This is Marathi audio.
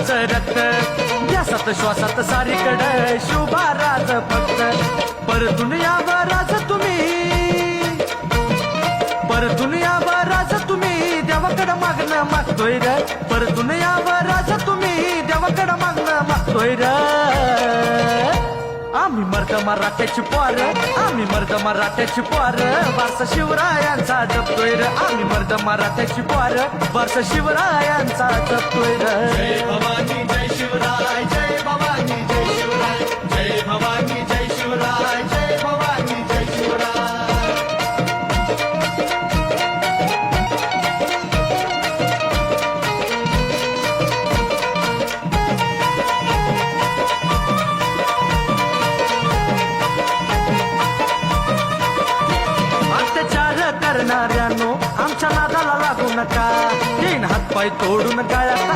आमचं रक्त ध्यासात श्वासात सारीकड शुभा राज फक्त परतून यावर आज तुम्ही. परतून यावर आज तुम्ही देवाकडं मागणं मागतोय र. परतून यावर राज तुम्ही देवाकडं मागणं मागतोय र. आम्ही मर्द मराठ्याची पोर आम्ही मर्द मराठ्याची पोर. वारसा शिवरायांचा जपतोय र. आम्ही मर्द मराठ्याची पोर वारसा शिवरायांचा जपतोय र. करणाऱ्यानो आमच्या नादाला लागू नका. तीन हात पाय तोडून गाळ्यात